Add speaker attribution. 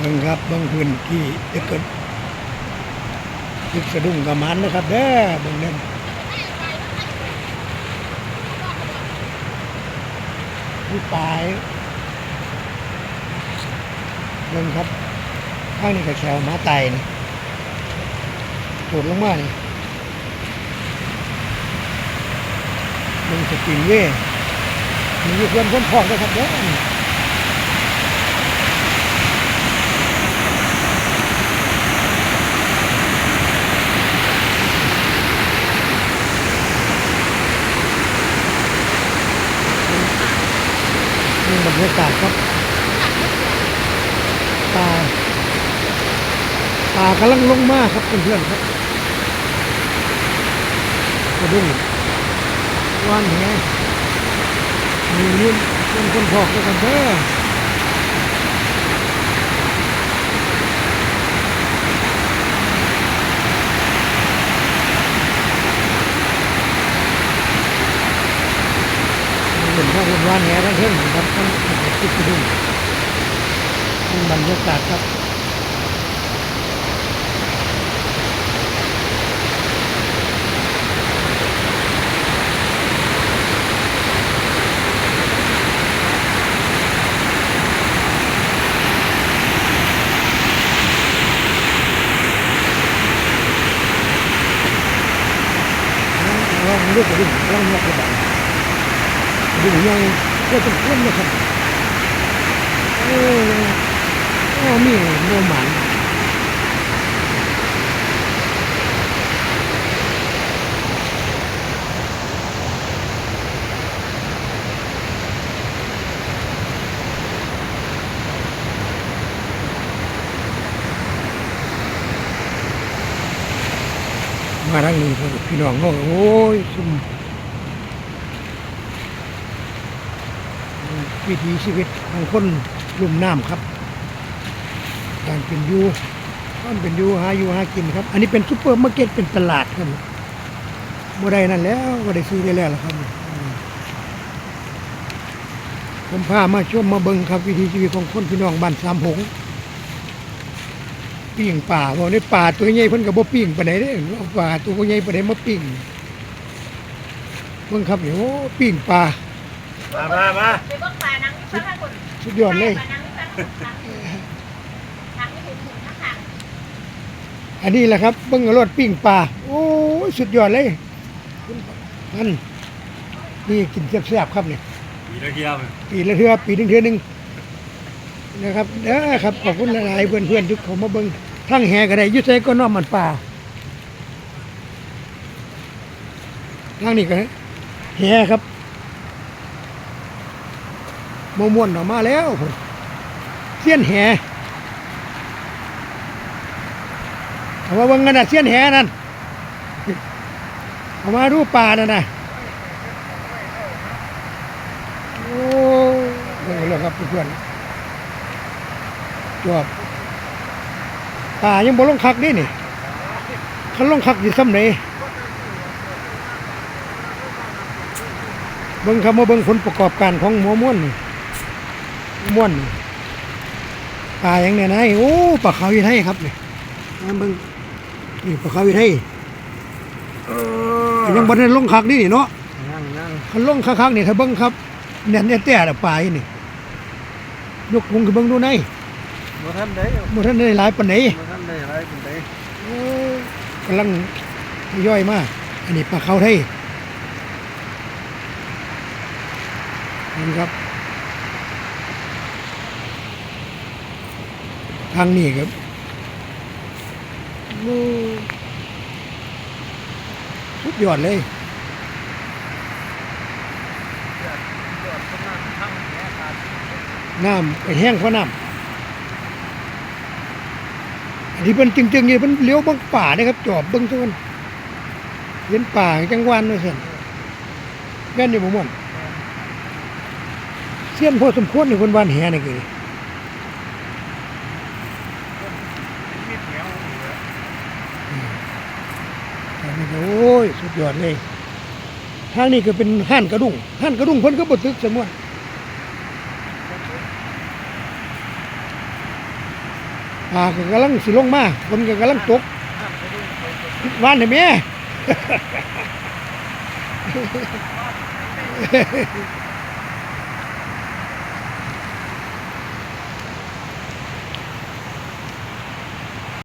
Speaker 1: เบิ่งครับเบิ่งพื้นที่จะเกิดตึกสะดุ้งกับมันนะครับเด้อเบิ่งเด่นผู้ปลายเบิ่งครับข้างนี้ก็แถวหมาไตนี่โดดลงมานี่เบิ่งสปริงเว่มีอยู่เพื่อนคนพองด้วยครับเด้อ รยากาศครับป่าป่ากำลังลงมากครับเพื่อนๆครับกระดุ้งว่านแหมีนี่เป็นคนพอกด้วยกันเด้อ เห็นว่าคนว่านแหทั้งเท่งครับทั้งติดกระดุ้งนี่บรรยากาศครับลองเลูกกดิ่งลองนกกระดิ่งกดิ่ งยังก็ต้องคุ้นนะครับโอ้โอ้มีโนหมันมาทางนี้พี่น้องก็โอ้ยซุ่ม วิถีชีวิตของคนลุ่มน้ำครับ การเป็นยู่มันเป็นยูหายูหากินครับ อันนี้เป็นซุปเปอร์มาร์เก็ตเป็นตลาดครับบ่ได้นั่นแล้วบ่ได้ซื้อได้แล้วละครับอืมผมพามาชมมาเบิงครับ วิถีชีวิตของคนพี่น้องบ้านสามหงปิ้งป่าบอกในป่าตัวใหญ่เพิ่นก็บ่ปิ้งปานใดเด้เอป่าตัวใหญ่ปานใดมาปิ้งเบิ่งครับนี่โอ้ปิ้งป่า
Speaker 2: มามามา
Speaker 3: ไปเบิ่งปลานังนี่ปลาคน
Speaker 1: สุดยอดเลย
Speaker 3: ปลานังนี่ปลาคนนังนี่ถึงถึงนะคะ
Speaker 1: อันนี้แหละครับเบิ่งเอารถปิ้งป่าโอ้ยสุดยอดเลยนั่นนี่กินแซ่บๆครับเนี่ย
Speaker 2: ปีละเที่ยว
Speaker 1: ปีละเทื่อปีหนึงเทื่อหนึงนะครับเด้อครับขอบคุณหลายๆเพื่อนๆทุกคนมาเบิ่งทั้งแห่ก็ได้อยุ่ไสก็น้อมมันป่าทางนี้ก็แห่ครับ มม่วนออกมาแล้วพุ่นเสี้ยนแห่เอามาเบิ่งกันนะเสี้ยนแห่นั่นเอามาดูปป่านั่นนะโอ้เบิ่งเลยครับเพื่อนจวบป่ายังบ่ลงคักนี่นี่คันลงคักอยู่ซ้ำไหนเบิ่งคำว่าเบิ่งผลประกอบการของหมอม่วนนี่ ม่วนนี่ป่าอย่างเนี้ยนะโอ้ปลาขาวอีไทยครับนี่มาเบิ่งนี่ปลาขาวอีไทยยังบ่ได้ลงคักนี่นี่เนาะ
Speaker 2: นั่งนั่ง
Speaker 1: คันลงคักๆนี่ถ้าเบิ่งครับเนี่ยเนี่ยแต่ละปลายนี่ยกวงคือเบิ่งดูใน
Speaker 2: มาท่านได้
Speaker 1: บ่ทันได้หลายปานใด
Speaker 2: มาท่านได้ไรเป็นได
Speaker 1: โอ้กำลังย่อยมากอันนี้ปลาเขาไทยนี่ครับ ทางนี้ครับโอ้สุดยอดเลยน้ำไปแห้งเพราะน้ำอันนี้เป็นจริงๆนี่เป็นเลี้ยวเบังป่านะครับ จอบเบิ้งทุกคนเห็นป่าจังหวันเลยเห็นแม่นอยู่บ่ม่วนเสี้ยนพอสมควรนี่คนวานแหนี่คือ อันนี้โอ้ยสุดยอดเลยทางนี้ก็เป็นห้านกระดุงห้านกระดุงเพิ่นก็บ่ทึกสมวนอ่าก็กำลังสิลงมาคนก็กำลังตกว่านเห็นไหม